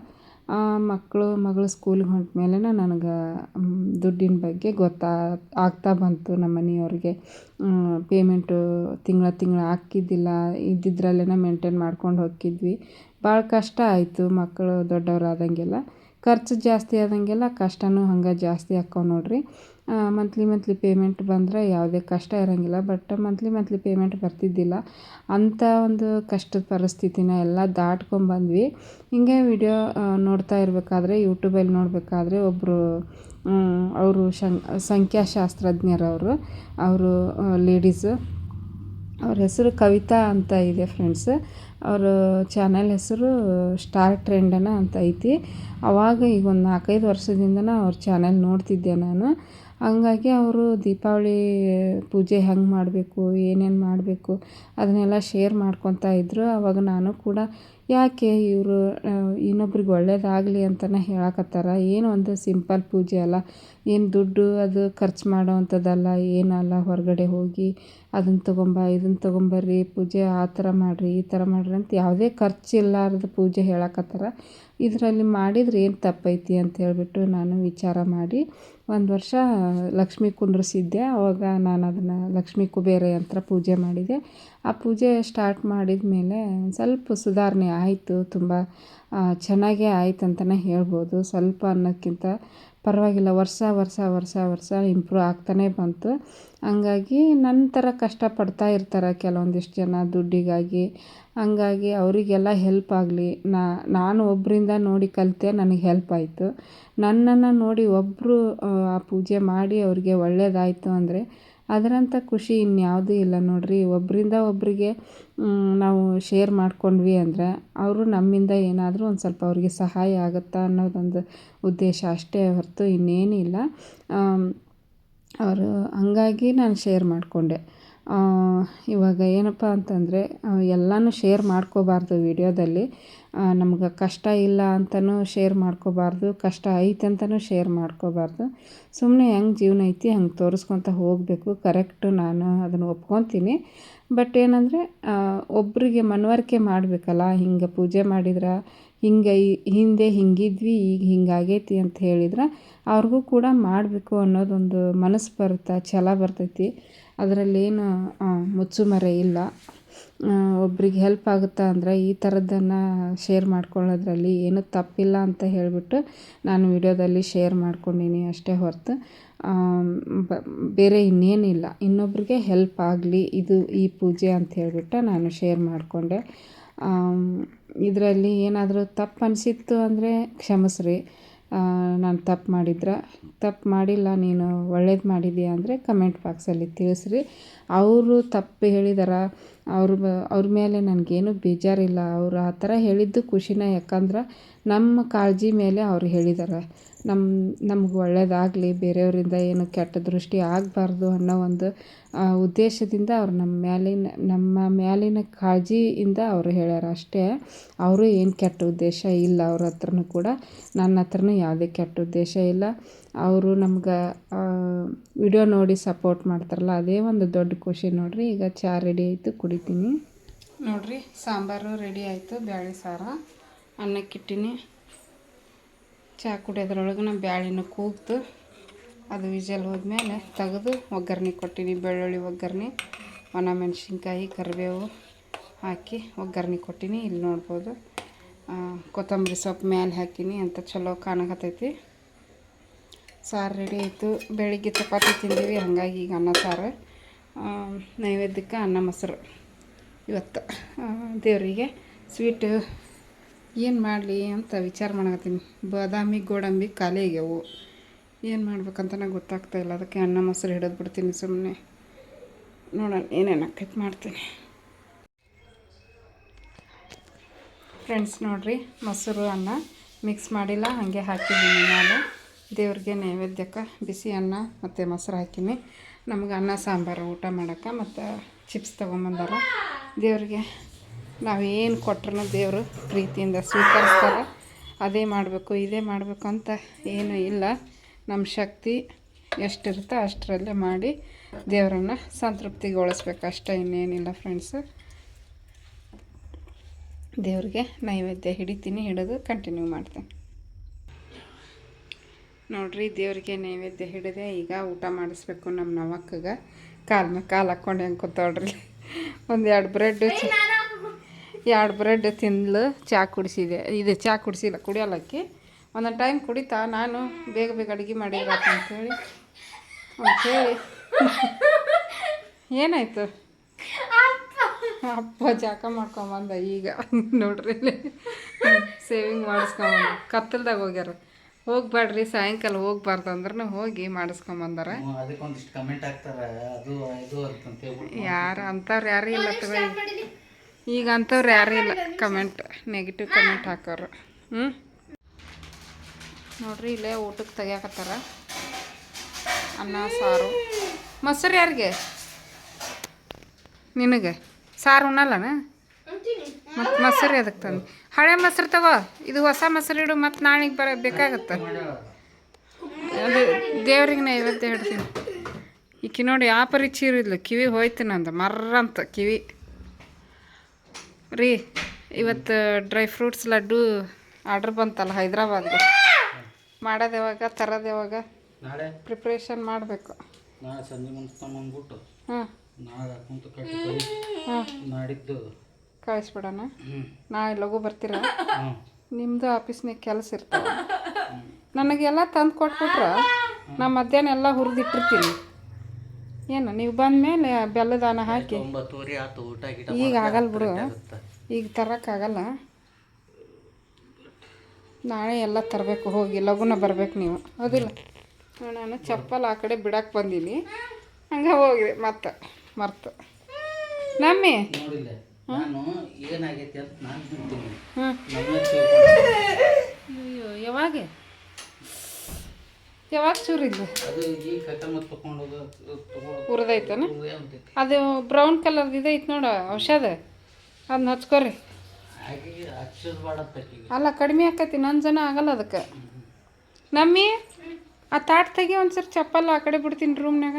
ಮಕ್ಕಳು ಮಗಳು ಸ್ಕೂಲ್ಗೆ ಹೊಂಟ ಮೇಲೆ ನನಗೆ ದುಡ್ಡಿನ ಬಗ್ಗೆ ಗೊತ್ತಾ, ಆಗ್ತಾ ಬಂತು ನಮ್ಮ ಮನೆಯವ್ರಿಗೆ. ಪೇಮೆಂಟು ತಿಂಗಳ ತಿಂಗಳ ಹಾಕಿದ್ದಿಲ್ಲ ಇದ್ದಿದ್ರಲ್ಲೇ ಮೇಂಟೇನ್ ಮಾಡ್ಕೊಂಡು ಹೋಕ್ಕಿದ್ವಿ ಭಾಳ ಕಷ್ಟ ಆಯಿತು ಮಕ್ಕಳು ದೊಡ್ಡವರಾದಂಗೆಲ್ಲ ಖರ್ಚು ಜಾಸ್ತಿ ಆದಂಗೆಲ್ಲ ಕಷ್ಟವೂ ಹಂಗೆ ಜಾಸ್ತಿ ಆಕ್ಕವು ನೋಡಿರಿ. ಮಂತ್ಲಿ ಮಂತ್ಲಿ ಪೇಮೆಂಟ್ ಬಂದರೆ ಯಾವುದೇ ಕಷ್ಟ ಇರೋಂಗಿಲ್ಲ ಬಟ್ ಮಂತ್ಲಿ ಮಂತ್ಲಿ ಪೇಮೆಂಟ್ ಬರ್ತಿದ್ದಿಲ್ಲ. ಅಂಥ ಒಂದು ಕಷ್ಟದ ಪರಿಸ್ಥಿತಿನ ಎಲ್ಲ ದಾಟ್ಕೊಂಡ್ಬಂದ್ವಿ ಹಿಂಗೆ ವಿಡಿಯೋ ನೋಡ್ತಾ ಇರಬೇಕಾದ್ರೆ ಯೂಟ್ಯೂಬಲ್ಲಿ ನೋಡಬೇಕಾದ್ರೆ ಒಬ್ಬರು ಅವರು ಶಂ, ಸಂಖ್ಯಾಶಾಸ್ತ್ರಜ್ಞರವರು, ಅವರು ಲೇಡೀಸು ಅವ್ರ ಹೆಸರು ಕವಿತಾ ಅಂತ ಇದೆ ಫ್ರೆಂಡ್ಸ್ ಅವರು ಚಾನಲ್ ಹೆಸರು ಸ್ಟಾರ್ ಟ್ರೆಂಡನ ಅಂತ ಐತಿ. ಅವಾಗ ಈಗ ಒಂದು ನಾಲ್ಕೈದು ವರ್ಷದಿಂದನೇ ಅವ್ರ ಚಾನಲ್ ನೋಡ್ತಿದ್ದೆ ನಾನು. ಹಂಗಾಗಿ ಅವರು ದೀಪಾವಳಿ ಪೂಜೆ ಹೆಂಗೆ ಮಾಡಬೇಕು, ಏನೇನು ಮಾಡಬೇಕು, ಅದನ್ನೆಲ್ಲ ಶೇರ್ ಮಾಡ್ಕೊತಾ ಇದ್ದರು ಅವಾಗ ನಾನು ಕೂಡ ಯಾಕೆ ಇವರು ಇನ್ನೊಬ್ರಿಗೆ ಒಳ್ಳೇದಾಗಲಿ ಅಂತಲೇ ಹೇಳಕತ್ತಾರ? ಏನು ಒಂದು ಸಿಂಪಲ್ ಪೂಜೆ ಅಲ್ಲ. ಏನು ದುಡ್ಡು ಅದು ಖರ್ಚು ಮಾಡೋವಂಥದ್ದಲ್ಲ, ಏನಲ್ಲ ಹೊರಗಡೆ ಹೋಗಿ ಅದನ್ನು ತೊಗೊಂಬ ಇದನ್ನು ತೊಗೊಂಬರ್ರಿ, ಪೂಜೆ ಆ ಥರ ಮಾಡಿರಿ, ಈ ಥರ ಮಾಡಿರಿ ಅಂತ ಯಾವುದೇ ಖರ್ಚಿಲ್ಲಾರ್ದ ಪೂಜೆ ಹೇಳಕತ್ತಾರ. ಇದರಲ್ಲಿ ಮಾಡಿದ್ರೆ ಏನು ತಪ್ಪೈತಿ ಅಂತ ಹೇಳಿಬಿಟ್ಟು ನಾನು ವಿಚಾರ ಮಾಡಿ ಒಂದು ವರ್ಷ ಲಕ್ಷ್ಮಿ ಕುಂಡ್ರಿಸಿದ್ದೆ. ಆವಾಗ ನಾನು ಅದನ್ನು ಲಕ್ಷ್ಮೀ ಕುಬೇರ ಯಂತ್ರ ಪೂಜೆ ಮಾಡಿದೆ. ಆ ಪೂಜೆ ಸ್ಟಾರ್ಟ್ ಮಾಡಿದ ಮೇಲೆ ಸ್ವಲ್ಪ ಸುಧಾರಣೆ ಆಯಿತು, ತುಂಬ ಚೆನ್ನಾಗೇ ಆಯ್ತು ಅಂತಲೇ ಹೇಳ್ಬೋದು. ಸ್ವಲ್ಪ ಅನ್ನೋಕ್ಕಿಂತ ಪರವಾಗಿಲ್ಲ, ವರ್ಷ ವರ್ಷ ವರ್ಷ ವರ್ಷ ಇಂಪ್ರೂವ್ ಆಗ್ತಾನೇ ಬಂತು. ಹಂಗಾಗಿ ನನ್ನ ಥರ ಕಷ್ಟಪಡ್ತಾ ಇರ್ತಾರೆ ಕೆಲವೊಂದಿಷ್ಟು ಜನ ದುಡ್ಡಿಗಾಗಿ. ಹಂಗಾಗಿ ಅವರಿಗೆಲ್ಲ ಹೆಲ್ಪ್ ಆಗಲಿ. ನಾನು ಒಬ್ಬರಿಂದ ನೋಡಿ ಕಲಿತೆ ನನಗೆ ಹೆಲ್ಪ್ ಆಯಿತು. ನನ್ನನ್ನು ನೋಡಿ ಒಬ್ಬರು ಆ, ಪೂಜೆ ಮಾಡಿ ಅವ್ರಿಗೆ ಒಳ್ಳೆಯದಾಯ್ತು ಅಂದರೆ ಅದರಂಥ ಖುಷಿ ಇನ್ಯಾವುದೂ ಇಲ್ಲ ನೋಡಿರಿ. ಒಬ್ಬರಿಂದ ಒಬ್ಬರಿಗೆ ನಾವು ಶೇರ್ ಮಾಡಿಕೊಂಡ್ವಿ ಅಂದರೆ ಅವರು ನಮ್ಮಿಂದ ಏನಾದರೂ ಒಂದು ಸ್ವಲ್ಪ ಅವ್ರಿಗೆ ಸಹಾಯ ಆಗುತ್ತಾ ಅನ್ನೋದೊಂದು ಉದ್ದೇಶ ಅಷ್ಟೇ ಹೊರತು ಇನ್ನೇನಿಲ್ಲ. ಅವರು ಹಂಗಾಗಿ ನಾನು ಶೇರ್ ಮಾಡಿಕೊಂಡೆ. ಇವಾಗ ಏನಪ್ಪ ಅಂತಂದರೆ ಎಲ್ಲನೂ ಶೇರ್ ಮಾಡ್ಕೋಬಾರ್ದು ವೀಡಿಯೋದಲ್ಲಿ. ನಮ್ಗೆ ಕಷ್ಟ ಇಲ್ಲ ಅಂತಲೂ ಶೇರ್ ಮಾಡ್ಕೋಬಾರ್ದು, ಕಷ್ಟ ಐತೆ ಅಂತಲೂ ಶೇರ್ ಮಾಡ್ಕೋಬಾರ್ದು. ಸುಮ್ಮನೆ ಹೆಂಗೆ ಜೀವನ ಐತಿ ಹಂಗೆ ತೋರಿಸ್ಕೊತ ಹೋಗಬೇಕು ಕರೆಕ್ಟು ನಾನು ಅದನ್ನು ಒಪ್ಕೊತೀನಿ. ಬಟ್ ಏನಂದರೆ ಒಬ್ಬರಿಗೆ ಮನವರಿಕೆ ಮಾಡಬೇಕಲ್ಲ, ಹಿಂಗೆ ಪೂಜೆ ಮಾಡಿದ್ರೆ, ಹಿಂಗೆ ಹಿಂದೆ ಹಿಂಗಿದ್ವಿ, ಈಗ ಹಿಂಗಾಗೈತಿ ಅಂತ ಹೇಳಿದ್ರೆ, ಅವ್ರಿಗೂ ಕೂಡ ಮಾಡಬೇಕು ಅನ್ನೋದೊಂದು ಮನಸ್ಸು ಬರುತ್ತೆ, ಛಲ ಬರ್ತೈತಿ. ಅದರಲ್ಲೇನು ಮುಚ್ಚುಮರೆ ಇಲ್ಲ. ಒಬ್ರಿಗೆ ಹೆಲ್ಪ್ ಆಗುತ್ತಾ ಅಂದರೆ ಈ ಥರದ್ದನ್ನು ಶೇರ್ ಮಾಡ್ಕೊಳ್ಳೋದ್ರಲ್ಲಿ ಏನೂ ತಪ್ಪಿಲ್ಲ ಅಂತ ಹೇಳಿಬಿಟ್ಟು ನಾನು ವಿಡಿಯೋದಲ್ಲಿ ಶೇರ್ ಮಾಡ್ಕೊಂಡೀನಿ ಅಷ್ಟೇ ಹೊರತು. ಬೇರೆ ಇನ್ನೇನಿಲ್ಲ. ಇನ್ನೊಬ್ರಿಗೆ ಹೆಲ್ಪ್ ಆಗಲಿ, ಇದು ಈ ಪೂಜೆ ಅಂತ ಹೇಳಿಬಿಟ್ಟು ನಾನು ಶೇರ್ ಮಾಡಿಕೊಂಡೆ. ಇದರಲ್ಲಿ ಏನಾದರೂ ತಪ್ಪು ಅನಿಸಿತ್ತು ಅಂದರೆ ಕ್ಷಮಿಸ್ರಿ. ನಾನು ತಪ್ಪು ಮಾಡಿದ್ರೆ. ತಪ್ಪು ಮಾಡಿಲ್ಲ, ನೀನು ಒಳ್ಳೇದು ಮಾಡಿದ್ದೀಯ ಅಂದರೆ ಕಮೆಂಟ್ ಬಾಕ್ಸಲ್ಲಿ ತಿಳಿಸ್ರಿ. ಅವರು ತಪ್ಪು ಹೇಳಿದಾರ. ಅವ್ರ ಅವ್ರ ಮೇಲೆ ನನಗೇನು ಬೇಜಾರಿಲ್ಲ. ಅವರು ಆ ಥರ ಹೇಳಿದ್ದು ಖುಷಿನೇ ಯಾಕಂದ್ರೆ ನಮ್ಮ ಕಾಳಜಿ ಮೇಲೆ ಅವ್ರು ಹೇಳಿದ್ದಾರೆ ನಮ್ಮ ನಮ್ಗೆ ಒಳ್ಳೇದಾಗಲಿ, ಬೇರೆಯವರಿಂದ ಏನು ಕೆಟ್ಟ ದೃಷ್ಟಿ ಆಗಬಾರ್ದು ಅನ್ನೋ ಒಂದು ಉದ್ದೇಶದಿಂದ ಅವ್ರು ನಮ್ಮ ಮ್ಯಾಲಿನ ನಮ್ಮ ಮ್ಯಾಲಿನ ಕಾಳಜಿಯಿಂದ ಅವರು ಹೇಳ್ಯಾರ ಅಷ್ಟೇ. ಅವರು ಏನು ಕೆಟ್ಟ ಉದ್ದೇಶ ಇಲ್ಲ ಅವ್ರ ಹತ್ರನೂ ಕೂಡ. ನನ್ನ ಹತ್ರನೂ ಯಾವುದೇ ಕೆಟ್ಟ ಉದ್ದೇಶ ಇಲ್ಲ. ಅವರು ನಮ್ಗೆ ವಿಡಿಯೋ ನೋಡಿ ಸಪೋರ್ಟ್ ಮಾಡ್ತಾರಲ್ಲ, ಅದೇ ಒಂದು ದೊಡ್ಡ ಖುಷಿ ನೋಡಿರಿ. ಈಗ ಚಹಾ ರೆಡಿ ಆಯಿತು, ಕುಡಿತೀನಿ. ನೋಡಿರಿ, ಸಾಂಬಾರು ರೆಡಿ ಆಯಿತು ಬೇಳೆ ಸಾರು, ಅನ್ನಕ್ಕಿಟ್ಟಿನಿ. ಚಹಾ ಕುಡಿಯೋದ್ರೊಳಗೆ ಬ್ಯಾಳಿನ ಕೂಗ್ತು ಅದು ವಿಜಲ್ ಹೋದ್ಮೇಲೆ ತೆಗೆದು ಒಗ್ಗರಣೆ ಕೊಟ್ಟಿನಿ, ಬೆಳ್ಳುಳ್ಳಿ ಒಗ್ಗರಣೆ, ಒಣ ಮೆಣಸಿನ್ಕಾಯಿ, ಕರಿಬೇವು ಹಾಕಿ ಒಗ್ಗರಣೆ ಕೊಟ್ಟಿನಿ. ಇಲ್ಲಿ ನೋಡ್ಬೋದು ಕೊತ್ತಂಬರಿ ಸೊಪ್ಪು ಮೇಲೆ ಹಾಕಿನಿ ಅಂತ ಚಲೋ ಕಾಣಕತ್ತೈತಿ. ಸಾರು ರೆಡಿ ಆಯಿತು. ಬೆಳಿಗ್ಗೆ ಚಪಾತಿ ತಿಂದೀವಿ, ಹಾಗಾಗಿ ಈಗ ಅನ್ನ ಸಾರು ನೈವೇದ್ಯಕ್ಕೆ ಅನ್ನ, ಮೊಸರು ಇವತ್ತು. ದೇವರಿಗೆ ಸ್ವೀಟು ಏನು ಮಾಡಲಿ ಅಂತ ವಿಚಾರ ಮಾಡಕತ್ತೀನಿ. ಬಾದಾಮಿ, ಗೋಡಂಬಿ ಖಾಲಿ ಆಗ್ಯಾವು ಏನು ಮಾಡ್ಬೇಕಂತ ನಂಗೆ ಗೊತ್ತಾಗ್ತಾ ಇಲ್ಲ. ಅದಕ್ಕೆ ಅನ್ನ ಮೊಸರು ಹಿಡಿದು ಬಿಡ್ತೀನಿ ಸುಮ್ಮನೆ ನೋಡೋಣ ಏನೇನು ಆಕೈತೆ ಮಾಡ್ತೀನಿ. ಫ್ರೆಂಡ್ಸ್ ನೋಡಿರಿ, ಮೊಸರು, ಅನ್ನ ಮಿಕ್ಸ್ ಮಾಡಿಲ್ಲ. ಹಾಗೆ ಹಾಕಿದ್ದೀನಿ ನಾನು. ದೇವ್ರಿಗೆ ನೈವೇದ್ಯಕ್ಕೆ ಬಿಸಿ ಅನ್ನ ಮತ್ತು ಮೊಸರು ಹಾಕಿನಿ. ನಮ್ಗೆ ಅನ್ನ, ಸಾಂಬಾರು, ಊಟ ಮಾಡೋಕ್ಕೆ ಮತ್ತು ಚಿಪ್ಸ್ ತೊಗೊಂಬಂದಾರ. ದೇವ್ರಿಗೆ ನಾವೇನು ಕೊಟ್ರೂ ದೇವರು ಪ್ರೀತಿಯಿಂದ ಸ್ವೀಕರಿಸ್ತಾರೆ. ಅದೇ ಮಾಡಬೇಕು, ಇದೇ ಮಾಡಬೇಕು ಅಂತ ಏನೂ ಇಲ್ಲ. ನಮ್ಮ ಶಕ್ತಿ ಎಷ್ಟಿರುತ್ತೋ ಅಷ್ಟರಲ್ಲೇ ಮಾಡಿ ದೇವರನ್ನು ಸಂತೃಪ್ತಿಗೊಳಿಸ್ಬೇಕು ಅಷ್ಟೇ ಇನ್ನೇನಿಲ್ಲ ಫ್ರೆಂಡ್ಸು ದೇವ್ರಿಗೆ ನೈವೇದ್ಯ ಹಿಡಿತೀನಿ, ಹಿಡಿದು ಕಂಟಿನ್ಯೂ ಮಾಡ್ತೇನೆ. ನೋಡ್ರಿ, ದೇವರಿಗೆ ನೈವೇದ್ಯ ಹಿಡಿದೆ. ಈಗ ಊಟ ಮಾಡಿಸ್ಬೇಕು ನಮ್ಮ ನವಕ್ಕಗೆ. ಕಾಲು ಮೇಲೆ ಕಾಲು ಹಾಕ್ಕೊಂಡು ಹೆಂಗೆ ಕೂತೋಳ್ರಿ. ಒಂದು ಎರಡು ಬ್ರೆಡ್ ಎರಡು ಬ್ರೆಡ್ ತಿಂದ್ಲು ಚಹಾ ಕುಡಿಸಿದೆ. ಇದು ಚಹಾ ಕುಡಿಸಿಲ್ಲ ಕುಡಿಯೋಲ್ಲಕ್ಕಿ ಒಂದೊಂದು ಟೈಮ್ ಕುಡಿತಾ ನಾನು ಬೇಗ ಬೇಗ ಅಡುಗೆ ಮಾಡಿದ್ರಾತ ಅಂತೇಳಿ. ಅಂಥೇಳಿ <laughs> ಏನಾಯ್ತು? ಅಪ್ಪ ಜಾಕ ಮಾಡ್ಕೊಂಬಂದ ಈಗ. <laughs> ನೋಡ್ರಿ ಸೇವಿಂಗ್ ಮಾಡಿಸ್ಕೊಂಬಂದ ಕತ್ತಲ್ದಾಗ ಹೋಗ್ಯಾರ. ಹೋಗ್ಬೇಡ್ರಿ ಸಾಯಂಕಾಲ ಹೋಗ್ಬಾರ್ದು ಅಂದ್ರೆ ಹೋಗಿ ಮಾಡಿಸ್ಕೊಂಬಂದಾರ ಯಾರು ಅಂತಾರ ಯಾರು ಇಲ್ಲ ತಗೋ ಈಗ ಅಂಥವ್ರು ಯಾರು ಇಲ್ಲ. ಕಮೆಂಟ್ ನೆಗೆಟಿವ್ ಕಮೆಂಟ್ ಹಾಕೋರು. ಹ್ಞೂ ನೋಡ್ರಿ, ಇಲ್ಲೇ ಊಟಕ್ಕೆ ತೆಗಿಯಾಕತ್ತಾರ. ಅನ್ನ, ಸಾರು. ಮೊಸರು ಯಾರಿಗೆ? ನಿನಗೆ? ಸಾರು ಉಣ್ಣಲ್ಲನ? ಮತ್ತು ಮೊಸರು ಅದಕ್ಕೆ ತಂದು? ಹಳೆ ಮೊಸರು ತಗೋ. ಇದು ಹೊಸ ಮೊಸರು ಇಡು, ಮತ್ತು ನಾಳೆಗೆ ಬರ ಬೇಕಾಗತ್ತೆ. ಅದು ದೇವ್ರಿಗೆ ನೈವೇದ್ಯ ಹಿಡ್ತೀನಿ ಈಕಿ ನೋಡಿ ಯಾವ ಪರಿಚಿ ಇರಲಿಲ್ಲ ಕಿವಿ ಹೋಯ್ತು ನಂದು. ಮರ್ರಂತ ಕಿವಿ. ರೀ ಇವತ್ತು ಡ್ರೈ ಫ್ರೂಟ್ಸ್ ಲಡ್ಡು ಆರ್ಡ್ರ್ ಬಂತಲ್ಲ ಹೈದ್ರಾಬಾದ್ಗೆ. ಮಾಡೋದು ಯಾವಾಗ ತರೋದು ಯಾವಾಗ? ನಾಳೆ. ಪ್ರಿಪ್ರೇಷನ್ ಮಾಡಬೇಕು. ನಾಳೆ ಸಂಜೆ ಮುಂದೆ ತಗೊಂಡ್ಬಿಟ್ಟು ಹಾಂ ನಾಳೆ ಕುಂತು ಕಟ್ಟಿ ನಾಡಿದ್ದು. ಕಳಿಸ್ಬಿಡೋಣ. ನಾ ನಾಳೆ ಲಘು ಬರ್ತೀರಾ? ನಿಮ್ಮದು ಆಫೀಸ್ನಾಗ ಕೆಲಸ ಇರ್ತದೆ ನನಗೆಲ್ಲ ತಂದು ಕೊಟ್ಬಿಟ್ರೆ ನಾ ಮಧ್ಯಾಹ್ನ ಎಲ್ಲ ಹುರಿದಿಟ್ಟಿರ್ತೀನಿ. ಏನು ನೀವು ಬಂದಮೇಲೆ ಬೆಲ್ಲದಾನ ಹಾಕಿ. ಒಂಬತ್ತುವರೆ ಆತು ಊಟ ಗೀಟ ಈಗ ಆಗಲ್ಲ ಬಿಡು. ಈಗ ತರಕ್ಕಾಗಲ್ಲ. ನಾಳೆ ಎಲ್ಲ ತರಬೇಕು ಹೋಗಿ ಲಘುನ ಬರ್ಬೇಕು ನೀವು. ಹೌದಿಲ್ಲ? ನಾನು ಚಪ್ಪಲ್ ಆ ಕಡೆ ಬಿಡಕ್ಕೆ ಬಂದೀನಿ. ಹಂಗೆ ಹೋಗಿದೆ ಮತ್ತೆ ಮರ್ತು. ನಮ್ಮಿ? ನೋಡಿಲ್ಲ. ನಾನು ಏನಾಗೈತಿ ಅಂತ ನಾನು ತಿಂತೀನಿ ಹ್ಞೂ ನಮ್ಮ ತಿಳ್ಕೊಂಡು ಅಯ್ಯೋ ಯಾವಾಗ ಯಾವಾಗ ಚೂರಿದ್ದು ಹುರಿದೈತನ ಅದು ಬ್ರೌನ್ ಕಲರ್ದು ಐತೆ ನೋಡು ಔಷಧ. ಅದನ್ನ ಹಚ್ಕೊರಿ. ಅಲ್ಲ ಕಡಿಮೆ ಆಕತಿ ನನ್ನ ಜನ ಆಗಲ್ಲ ಅದಕ್ಕೆ. ನಮ್ಮಿ ಆ ತಾಟ್ ತೆಗಿ ಒಂದ್ಸರಿ ಚಪ್ಪಲ್ ಆ ಕಡೆ ಬಿಡ್ತೀನಿ ರೂಮ್ನಾಗ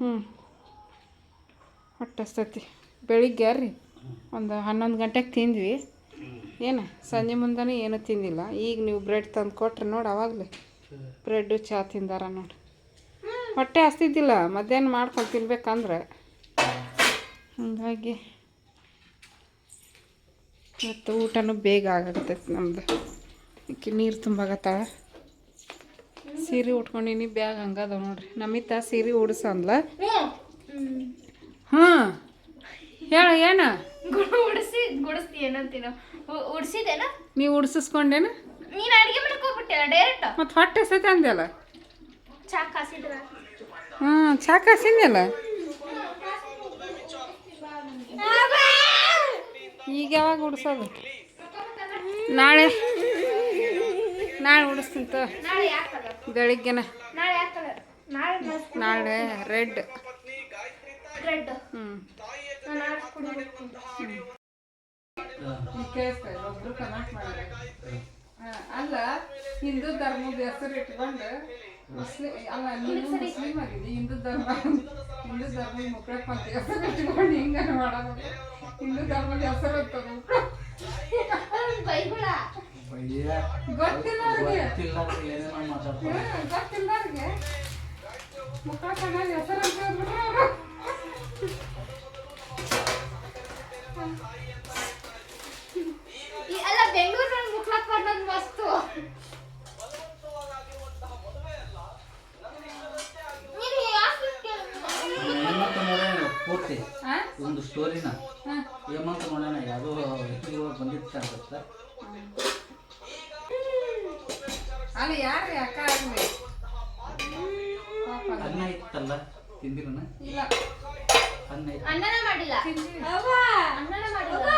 ಹ್ಞೂ ಹೊಟ್ಟಸ್ತತಿ. ಬೆಳಿಗ್ಗೆ ರೀ ಒಂದು ಹನ್ನೊಂದು ಗಂಟೆಗೆ ತಿಂದ್ವಿ. ಏನು ಸಂಜೆ ಮುಂದೆ ಏನೂ ತಿಂದಿಲ್ಲ. ಈಗ ನೀವು ಬ್ರೆಡ್ ತಂದು ಕೊಟ್ರೆ ನೋಡಿ ಅವಾಗಲೇ. ಬ್ರೆಡ್ಡು ಚಹಾ ತಿಂದಾರ ನೋಡಿ. ಹೊಟ್ಟೆ ಹಸ್ತಿದ್ದಿಲ್ಲ ಮಧ್ಯಾಹ್ನ ಮಾಡ್ಕೊಂಡು ತಿನ್ಬೇಕಂದ್ರೆ. ಹಾಗಾಗಿ ಮತ್ತು ಊಟನೂ ಬೇಗ ಆಗತ್ತೈತಿ ನಮ್ದು. ಅದಕ್ಕೆ ನೀರು ತುಂಬಾಗತ್ತಾಳ ಸೀರೆ ಉಟ್ಕೊಂಡಿನಿ ಬ್ಯಾಗ್ ಹಂಗದ ನೋಡ್ರಿ. ನಮಿತ ಸೀರೆ ಉಡ್ಸಂದ್ಲ. ಹಾಂ ಹೇಳ ಏನ? ಉಡಿಸಿ ಗುಡಿಸ್ತಿ ಉಡಿಸಿದೇನ ಉಡ್ಸಿದೇನ ನೀವು ಉಡ್ಸಿಸ್ಕೊಂಡೇನ? ನೀನ್ ಅಡಿಗೆ ಮಾಡಕ್ ಹೋಗ್ಬಿಟ್ಟೆ ಡೈರೆಕ್ಟ್ ಮತ್ತು ಹೊಟ್ಟೆ ಸತಿ ಅಂದ್ಯಲ್ಲ? ಚಾ ಕಾಸಿದ್ರ? ಹ್ಞೂ ಚಾ ಕಾಸಿಂದ್ಯಲ್ಲ? ಈಗ ಯಾವಾಗ ಉಡ್ಸೋದು? ನಾಳೆ. ನಾಳೆ ಉಡಿಸ್ತೀನಿ ತಗೋ. ನಾಳೆ ರೆಡ್ ಬೆಳಿಗ್ಗೆನ. ನಾಳೆ ಹ್ಞೂ ನಾನು ನಾಳೆ ಕುಡಿಬೇಕು ಅಲ್ಲ ಹಿಂದೂ ಧರ್ಮದ ಹೆಸರು ಇಟ್ಕೊಂಡು ಮುಸ್ಲಿಂ ಅಲ್ಲ ನೀನು ಮುಸ್ಲಿಂ ಆಗಿದ್ದಿ ಹಿಂದೂ ಧರ್ಮ ಹಿಂದೂ ಧರ್ಮದ ಮುಕ್ಕಳಪ್ಪ ಅಂತ ಹೆಸರು ಇಟ್ಕೊಂಡು ಹಿಂಗ ಮಾಡೋದು. ಹಿಂದೂ ಧರ್ಮದ ಹೆಸರು ಅಂತ ಬೈಗುಳ. ಗೊತ್ತಿಲ್ಲ. ಗೊತ್ತಿಲ್ಲ ಅವ್ರಿಗೆ ಮಕ್ಕಳ ಕಣ್ಣಲ್ಲಿ ಹೆಸರು ಅಂತ ಹೇಳ್ಬಿಟ್ರೆ ಅವ್ರು. ಈ- ಅಲ್ಲ ಬೆಂಗಳೂರಲ್ಲಿ ಮುಕ್ಳಕ್ ಬರೋದು ಮಸ್ತು ನೀನು ಯಾಕೆ ಹೇಮಂತ ಆ? ಒಂದು ಸ್ಟೋರಿನ ಹೇಮಂತ್ ನೋಡೋಣ ಯಾವುದೋ ವ್ಯಕ್ತಿಗಳು ಬಂದಿರ್ತಾರೆ ಗೊತ್ತಾ? ಅಲ್ಲ ಯಾರು ಅಕ್ಕ. ಅನ್ನ ಇತ್ತಲ್ಲ ತಿಂದಿರನ? ಇಲ್ಲ. ಅನ್ನ ಅನ್ನನೇ ಮಾಡಿಲ್ಲ. ಅವ್ವ. ಅನ್ನನೇ ಮಾಡಿಲ್ಲ.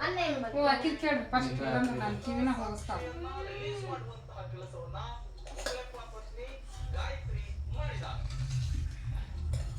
ಅನ್ನ ಏನು ಮಾಡಿ ಓ ಅಕ್ಕಿ ಕೇಳಿ ಫಸ್ಟ್ ನಾನು ಕಿವಿನ ಹೋಗಿಸ್ತಾವ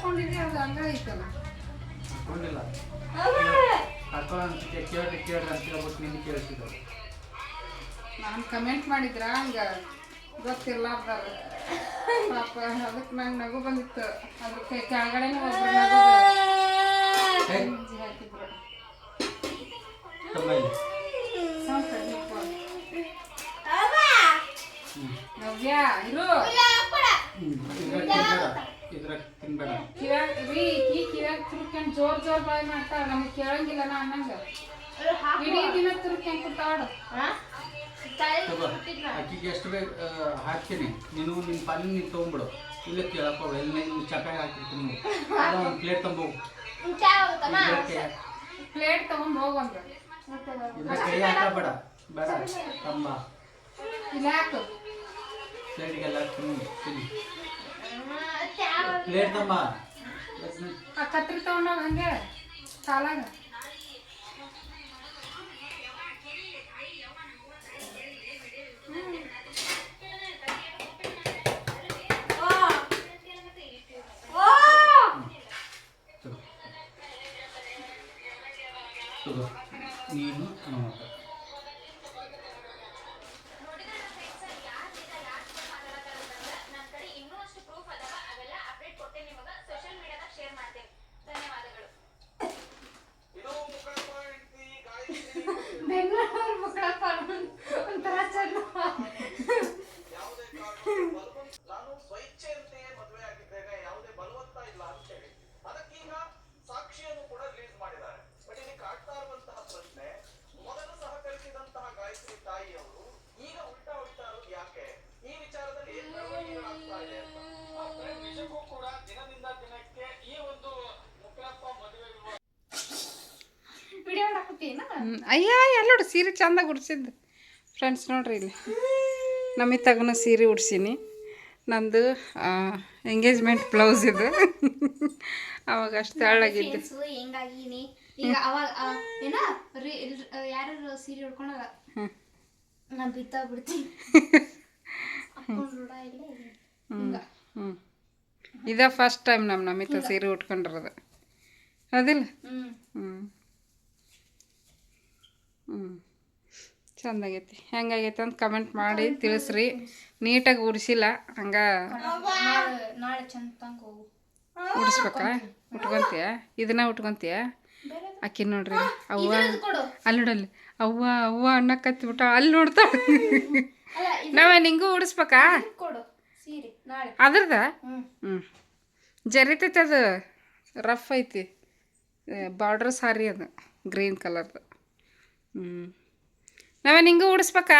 ಹಾಕೊಂಡಿದ್ದೆ ಅದು ಹಂಗಾಯ್ತಲ್ಲ. ಐತಲ್ಲ ಹಾಕೊಂಡಿಲ್ಲ ಹಾಕೊಳ್ಳೋ ಕೇಳ್ರಿ ಕೇಳ್ರಿ ಅಂತ ಹೇಳ್ಬಿಟ್ಟು ನಿನ್ನೆ ಕೇಳ್ತಿದ್ರು. ನಾನು ಕಮೆಂಟ್ ಮಾಡಿದ್ರ? ಹಂಗ ಗೊತ್ತಿರ್ಲಾರ್ದಾರ ಪಾಪ ಅದಕ್ಕೆ ನಂಗೆ ನಗು ಬಂದಿತ್ತು. ಅದಕ್ಕೆ ಕೆಳಗಡೆನೂ ಒಬ್ರು ನಗು ಹಾಕಿದ್ರು. ನವ್ಯ ಇರು. ಇದ್ರಾಗ ತಿನ್ಬೇಡ. ಕಿವ್ಯಾಗ ರೀ ಈ ಕಿವ್ಯಾಗ ತುರ್ಕೊಂಡು ಜೋರ್ ಜೋರ್ ಬಾಯ್ ಮಾಡ್ತಾಳ ನಮಗೆ ಕೇಳಂಗಿಲ್ಲ ನಾ ಅನ್ನಂಗ ಇಡೀ ದಿನ ತುರ್ಕೊಂಡ್ ಕೂತಾಳು ತಗೋ ಅಕ್ಕಿಗೆ ಎಷ್ಟು ಬೇಕು ಹಾಕ್ತೀನಿ. ನೀನು ನಿನ್ನ ಪಾಲಿನ ನೀನು ತೊಗೊಂಬಿಡು ಇಲ್ಲ ಕೇಳಪ್ಪ ಎಲ್ಲಿ ನೀನು ಚಪಾಯಿ ಹಾಕಿರ್ತೀನಿ. ಒಂದು ಪ್ಲೇಟ್ ತೊಂಬೋಗು ಪ್ಲೇಟ್ ತಗೊಂಡ್ ಹೋಗಂಗ ಕೈ ಹಾಕಬೇಡ ಬೇಡ. ತಂಬ. ಇಲ್ಲ ಯಾಕೆ? ಪ್ಲೇಟ್ಗೆಲ್ಲ ತಿನ್ನು. ತಿನ್ನಿ. ಪ್ಲೇಟ್ ತಂಬ ಆ ಕತ್ರಿ ತಗೊಂಡೋಗ ಹಂಗೆ? ಸಾಲಾಗ. ತಗೋ. ತಗೋ. ನೀನು ನಮ್ಮ ಬೆಂಗಳೂರು ಮಕ್ಕಳಪ್ಪ ಒಂಥರ ಚೆನ್ನ ನಾನು ಸ್ವಇಚ್ಛೆಯಂತೆಯೇ ಮದುವೆ ಆಗಿದ್ದಾಗ ಯಾವುದೇ ಬಲವಂತ ಇಲ್ಲ ಅಂತ ಹೇಳಿ ಅದಕ್ಕೀಗ ಸಾಕ್ಷಿಯನ್ನು ಕೂಡ ರಿಲೀಸ್ ಮಾಡಿದ್ದಾರೆ ಬಟ್ ಇಲ್ಲಿ ಕಾಡ್ತಾ ಇರುವಂತಹ ಪ್ರಶ್ನೆ ಮೊದಲು ಸಹಕರಿಸಿದಂತಹ ಗಾಯತ್ರಿ ತಾಯಿಯವರು ಈಗ ಉಲ್ಟಾ ಹೊಡಿತಾ ಇರೋದು ಯಾಕೆ ಈ ವಿಚಾರದಲ್ಲಿ ಏನ್ ಬೆಳವಣಿಗೆಗಳಾಗ್ತಾ ಇದೆ ಅಂತ ಆ ಪ್ರೇಮ್ ವಿಷಯಕ್ಕೂ ಕೂಡ ದಿನದಿಂದ ದಿನಕ್ಕೆ ಈ ಒಂದು ಮುಕ್ಕಳಪ್ಪ ಮದುವೆ ವಿವಾದ ವಿಡಿಯೋ ಮಾಡಾಕತ್ತೀನ ಹ್ಮ್. ಅಯ್ಯ ಎಲ್ಲ ನೋಡಿ ಸೀರೆ ಚಂದಾಗ ಉಡ್ಸಿದ್ದು. ಫ್ರೆಂಡ್ಸ್ ನೋಡ್ರಿ ಇಲ್ಲಿ. ನಮಗೆ ತಗನ ಸೀರೆ ಉಡ್ಸೀನಿ. ನಂದು ಎಂಗೇಜ್ಮೆಂಟ್ ಬ್ಲೌಸ್ ಇದು. ಅವಾಗ ಅಷ್ಟು ತೆಳ್ಳಗಿದ್ದು ಹ್ಞೂ ಈಗ ಅವಾಗ ಏನ ಯಾರು ಸೀರೆ. ಬಿತ್ತಾ ಬಿಡ್ತೀನಿ. ಹ್ಞೂ ಇದ ಫಸ್ಟ್ ಟೈಮ್ ನಮ್ಮ ನಮಿತ ಸೀರೆ ಉಟ್ಕೊಂಡಿರೋದು. ಅದಿಲ್ಲ ಹ್ಞೂ ಹ್ಞೂ ಚಂದಾಗೈತಿ. ಹೆಂಗಾಗೈತೆ ಅಂತ ಕಮೆಂಟ್ ಮಾಡಿ ತಿಳಿಸ್ರಿ. ನೀಟಾಗಿ ಉಡಿಸಿಲ್ಲ ಹಂಗ ಉಡಿಸ್ಬೇಕಾ ಉಟ್ಕೊಂತೀಯ? ಇದನ್ನ ಉಟ್ಕೊಂತೀಯ? ಅಕ್ಕಿ ನೋಡ್ರಿ ಅವ್ವ ಅಲ್ಲಿ ನೋಡಲ್ಲಿ. ಅವ್ವ ಅವ್ವ ಅನ್ನಕತ್ತಿ ಬಿಟ್ಟ ಅಲ್ಲಿ ನೋಡ್ತಾ ನಾವ ನಿಂಗೂ ಉಡಿಸ್ಬೇಕಾ ಅದ್ರದ ಹ್ಮ್. ಹ್ಞೂ ಜರಿತೈತೆ ಅದು. ರಫ್ ಐತಿ. ಬಾರ್ಡ್ರ್ ಸಾರಿ ಅದು ಗ್ರೀನ್ ಕಲರ್ದು ಹ್ಞೂ ನಾವೇ ನಿಂಗೂ ಉಡಿಸ್ಬೇಕಾ?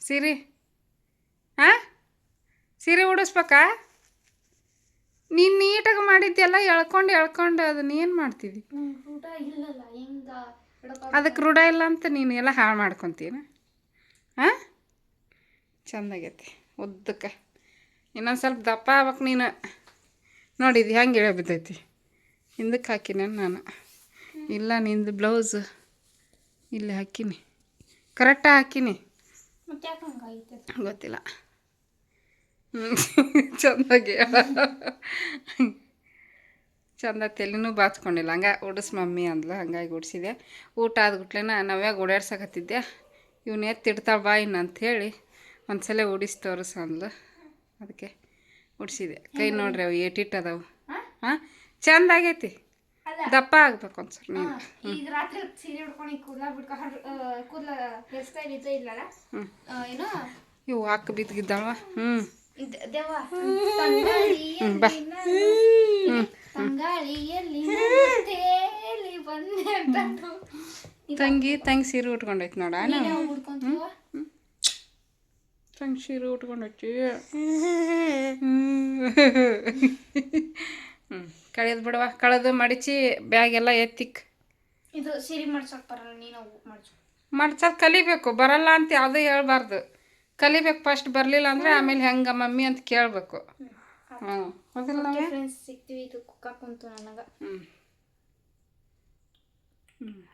ಸೀರೆ? ಹಾಂ ಸೀರೆ ಉಡಿಸ್ಬೇಕಾ? ನೀನು ನೀಟಾಗಿ ಮಾಡಿದ್ದೆಲ್ಲ ಎಳ್ಕೊಂಡು ಎಳ್ಕೊಂಡು ಅದನ್ನ ಏನು ಹೆಂಗ ಅದಕ್ಕೆ ರೂಢ ಇಲ್ಲ ಅಂತ ನೀನು ಎಲ್ಲ ಹಾಳು ಮಾಡ್ಕೊತೀನ ಹಾಂ ಚೆಂದಾಗೈತಿ ಉದ್ದಕ್ಕೆ. ಇನ್ನೊಂದು ಸ್ವಲ್ಪ ದಪ್ಪ ಆಗ್ಬೇಕು ನೀನು. ನೋಡಿ ಇದು ಹೆಂಗೆ ಹೇಳಬಿದ್ದೈತಿ ಬಿದ್ದೈತಿ. ಹಿಂದಕ್ಕೆ ಹಾಕಿನ ನಾನು? ಇಲ್ಲ ನಿಂದು ಬ್ಲೌಸ್. ಇಲ್ಲಿ ಹಾಕಿನಿ. ಕರೆಕ್ಟಾಗಿ ಹಾಕಿನಿ. ಗೊತ್ತಿಲ್ಲ. ಚಂದಾಗಿ. ಚಂದ ತಲೆನೂ ಬಾಚ್ಕೊಂಡಿಲ್ಲ. ಹಂಗೆ ಓಡಿಸ್ ಮಮ್ಮಿ ಅಂದ್ಲು. ಹಂಗಾಗಿ ಓಡಿಸಿದೆ. ಊಟ ಆದ್ಬಿಟ್ಲೆನ ನಾವ್ಯಾಗ ಓಡಾಡ್ಸಕತ್ತಿದ್ದೆ ಇವನ್ನ ಎತ್ತಿಡ್ತಾಳೆ ಬಾ ಇನ್ನು ಅಂಥೇಳಿ ಒಂದ್ಸಲ ಓಡಿಸಿ ತೋರಿಸ್ ಅಂದ್ಲು. ಅದಕ್ಕೆ ಓಡಿಸಿದೆ. ಕೈ ನೋಡ್ರಿ ಅವು ಏಟಿಟ್ಟು ಅದಾವು. ಹಾಂ? ಚಂದ ಆಗೈತಿ. ದಪ್ಪ ಆಗ್ಬೇಕು ಒಂದ್ಸರಿ ನೀನು. ಈಗ ರಾತ್ರಿ ಸೀರೆ ಉಡ್ಕೊಂಡು ಕೂದಲ ಬಿಡ್ಕೊ ಕೂದಲ ಹೇರ್ ಸ್ಟೈಲ್ ಇದು ಇಲ್ಲಲ್ಲ? ಏನೋ? ಇವು ಹಾಕಿ ಬಿದ್ದಿದ್ದಾವ ಹ್ಞೂ ಅಂತಂದು ತಂಗಿ ತಂಗಿ ಸೀರೆ ಉಟ್ಕೊಂಡೈತಿ ನೋಡ ತಂಗಿ ಸೀರೆ ಉಟ್ಕೊಂಡೈತಿ <laughs> ಹ್ಞೂ ಕಳೆದು ಬಿಡವ ಕಳೆದು ಮಡಿಚಿ ಬ್ಯಾಗ್ ಎಲ್ಲ ಎತ್ತಿಕ್. ಇದು ಸೀರೆ ಮಾಡ್ಸೋಕೆ ಬರಲ್ಲ ನೀನು ಮಾಡ್ಸು. ಮಾಡ್ಸೋದು ಕಲಿಬೇಕು. ಬರಲ್ಲ ಅಂತ ಯಾವುದೂ ಹೇಳ್ಬಾರ್ದು. ಕಲಿಬೇಕು ಫಸ್ಟ್ ಬರಲಿಲ್ಲ ಅಂದರೆ ಆಮೇಲೆ ಹೆಂಗೆ ಮಮ್ಮಿ ಅಂತ ಕೇಳಬೇಕು. ಹ್ಞೂ ಹೌದಿಲ್ಲ ಫ್ರೆಂಡ್ಸ್ ಸಿಗ್ತೀವಿ. ಇದು ಕುಕ್ಕ ಕುಂತು ನನಗೆ. ಹ್ಞೂ ಹ್ಞೂ